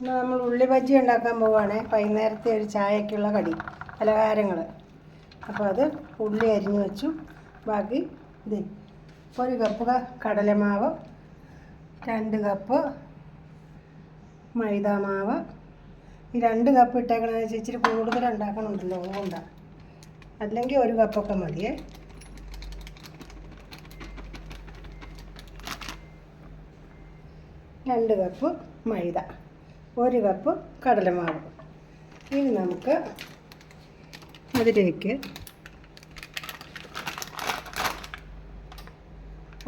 ഇന്ന് നമ്മൾ ഉള്ളി ബജ്ജി ഉണ്ടാക്കാൻ പോവുകയാണേ വൈകുന്നേരത്തെ ഒരു ചായക്കുള്ള കടി പലഹാരങ്ങൾ അപ്പോൾ അത് ഉള്ളി അരിഞ്ഞു വെച്ചു. ബാക്കി ഇത് ഒരു കപ്പ് കടലമാവ് രണ്ട് കപ്പ് മൈദ മാവ് ഈ രണ്ട് കപ്പ് ഇട്ടേക്കണമെന്ന് വെച്ചാൽ ഇച്ചിരി കൂടുതൽ ഉണ്ടാക്കണമുണ്ടല്ലോ അതുകൊണ്ടാണ് അല്ലെങ്കിൽ ഒരു കപ്പൊക്കെ മതിയേ. രണ്ട് കപ്പ് മൈദ. ഒരു കപ്പ് കടലമാവ്. ഇനി നമുക്ക് അതിലേക്ക്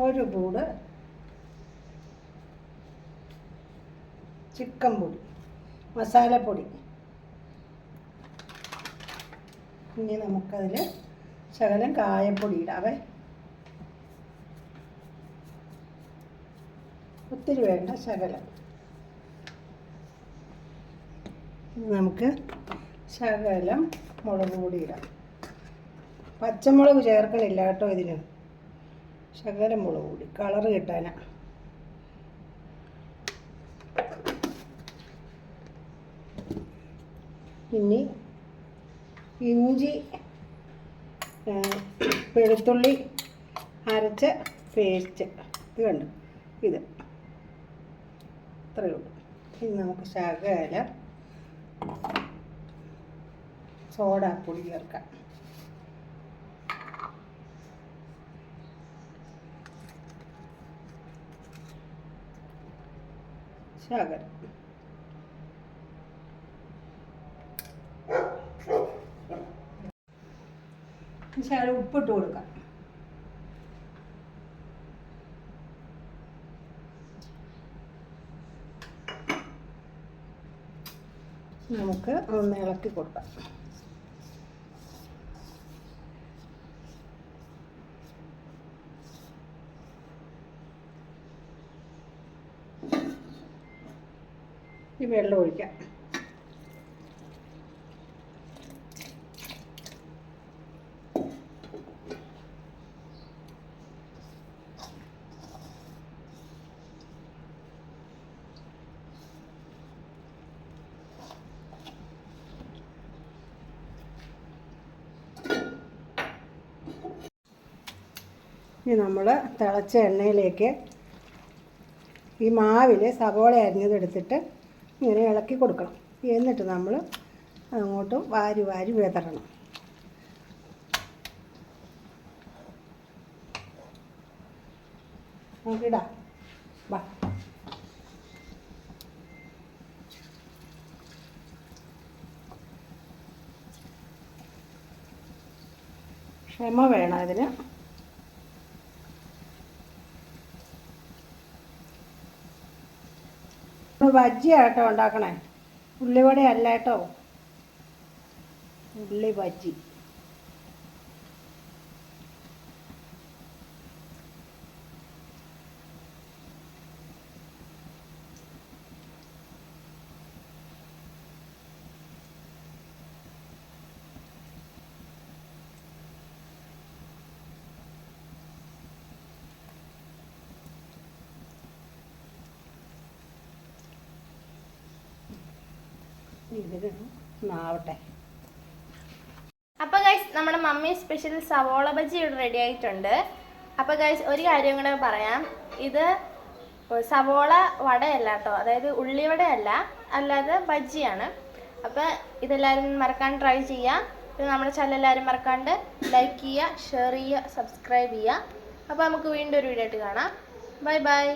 ഒരു കൂട് ചിക്കൻ പൊടി മസാലപ്പൊടി. ഇനി നമുക്കതിൽ ശകലം കായപ്പൊടി ഇടാവേ. ഒത്തിരി വേണ്ട ശകലം ഇനി നമുക്ക് ശകലം മുളക് പൊടി ഇടാം. പച്ചമുളക് ചേർക്കണില്ല കേട്ടോ ഇതിന്. ശകലം മുളക് പൊടി കളറ് കിട്ടാനാ. ഇനി ഇഞ്ചി വെളുത്തുള്ളി അരച്ച പേസ്റ്റ്. ഇത് കണ്ടു? ഇത്. ഇത്രയേ ഉള്ളൂ. ഇനി നമുക്ക് ശകലം സോഡാപ്പൊടി ചേർക്കാം. ശകലം. ശകലം ഉപ്പിട്ട് കൊടുക്കാം. നമുക്ക് ഒന്ന് ഇളക്കി കൊടുക്കാം. ഈ വെള്ളം ഒഴിക്കാം. ഇനി നമ്മൾ തിളച്ച എണ്ണയിലേക്ക് ഈ മാവിൽ സവോള അരിഞ്ഞതെടുത്തിട്ട് ഇങ്ങനെ ഇളക്കി കൊടുക്കണം. എന്നിട്ട് നമ്മൾ അങ്ങോട്ട് വാരി വാരി വിതറണം. നമുക്കിടാം വാ. ക്ഷമ വേണം ഇതിന്. ബജ്ജിയാട്ടോ ഉണ്ടാക്കണേ. ഉള്ളിവട അല്ല കേട്ടോ ഉള്ളി ബജ്ജി. ഇതിന് അപ്പൊ അപ്പോൾ ഗൈസ് നമ്മുടെ മമ്മി സ്പെഷ്യൽ സവോള ബജി ഇവിടെ റെഡി ആയിട്ടുണ്ട്. അപ്പോൾ ഗൈസ് ഒരു കാര്യം കൂടെ പറയാം. ഇത് സവോള വടയല്ല കേട്ടോ. അതായത് ഉള്ളിവടയല്ല അല്ലാതെ ബജിയാണ് അപ്പോൾ ഇതെല്ലാവരും മറക്കാൻ ട്രൈ ചെയ്യുക പിന്നെ നമ്മുടെ ചാനൽ എല്ലാവരും മറക്കാണ്ട് ലൈക്ക് ചെയ്യുക ഷെയർ ചെയ്യുക സബ്സ്ക്രൈബ് ചെയ്യുക അപ്പോൾ നമുക്ക് വീണ്ടും ഒരു വീഡിയോ ആയിട്ട് കാണാം. Bye bye